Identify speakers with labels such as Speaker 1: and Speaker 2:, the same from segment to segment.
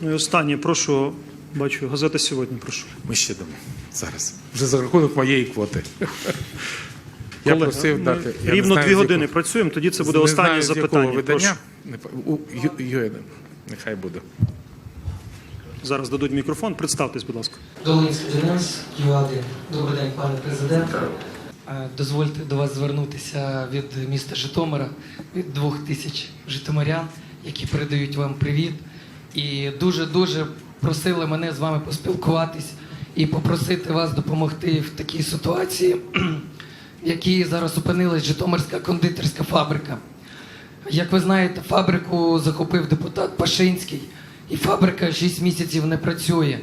Speaker 1: Ну і останнє, прошу, бачу, газета сьогодні, прошу.
Speaker 2: Ми ще дамо зараз. Вже за рахунок моєї квоти. Я
Speaker 1: Колеги,
Speaker 2: просив
Speaker 1: ми
Speaker 2: дати. я
Speaker 1: рівно
Speaker 2: знаю,
Speaker 1: дві
Speaker 2: з
Speaker 1: години
Speaker 2: якого-
Speaker 1: працюємо, тоді це буде
Speaker 2: не
Speaker 1: останнє
Speaker 2: знаю, з якого
Speaker 1: запитання. Прошу.
Speaker 2: видання. Не па- У Ю- ЮН. Нехай буде.
Speaker 1: Зараз дадуть мікрофон. Представтесь, будь ласка.
Speaker 3: Долинський Денис, Київради. Добрий день, пане президент. Е, Дозвольте до вас звернутися від міста Житомира, від двох тисяч житомирян, які передають вам привіт. І дуже-дуже просили мене з вами поспілкуватись і попросити вас допомогти в такій ситуації, в якій зараз опинилась Житомирська кондитерська фабрика. Як ви знаєте, фабрику захопив депутат Пашинський, і фабрика 6 місяців не працює.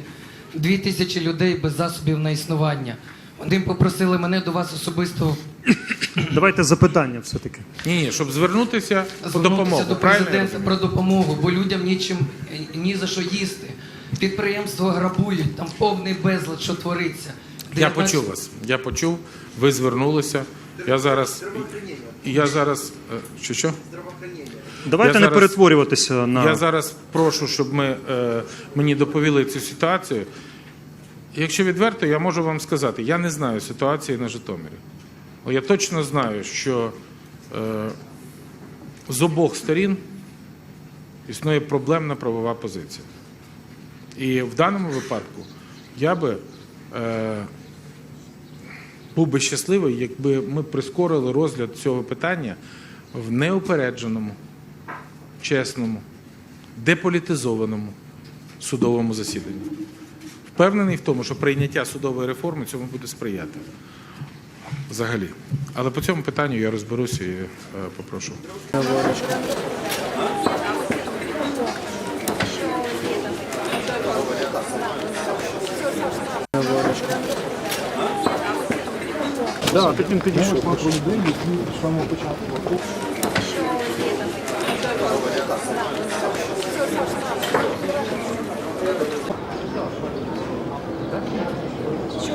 Speaker 3: Дві тисячі людей без засобів на існування. Вони попросили мене до вас особисто
Speaker 1: Давайте запитання все-таки.
Speaker 2: Ні, ні, щоб звернутися по
Speaker 3: звернутися
Speaker 2: допомогу.
Speaker 3: до
Speaker 2: правильно я
Speaker 3: президента
Speaker 2: розумію?
Speaker 3: про допомогу, бо людям нічим е, ні за що їсти. Підприємства грабують, там повний безлад, що твориться.
Speaker 2: Я
Speaker 3: 19
Speaker 2: почув вас. Я почув. Ви звернулися. Я зараз. Я зараз. е, Що що?
Speaker 1: Давайте
Speaker 2: Я
Speaker 1: не
Speaker 2: зараз-
Speaker 1: перетворюватися на
Speaker 2: Я зараз прошу, щоб ми, е, мені доповіли цю ситуацію. Якщо відверто, я можу вам сказати, я не знаю ситуації на Житомирі. Але я точно знаю, що е, з обох сторін існує проблемна правова позиція. І в даному випадку я би е, був би щасливий, якби ми прискорили розгляд цього питання в неупередженому, чесному, деполітизованому судовому засіданні. Впевнений в тому, що прийняття судової реформи цьому буде сприяти. Взагалі. Але по цьому питанню я розберуся і е, попрошу.
Speaker 1: да, так він підійшов.
Speaker 4: що.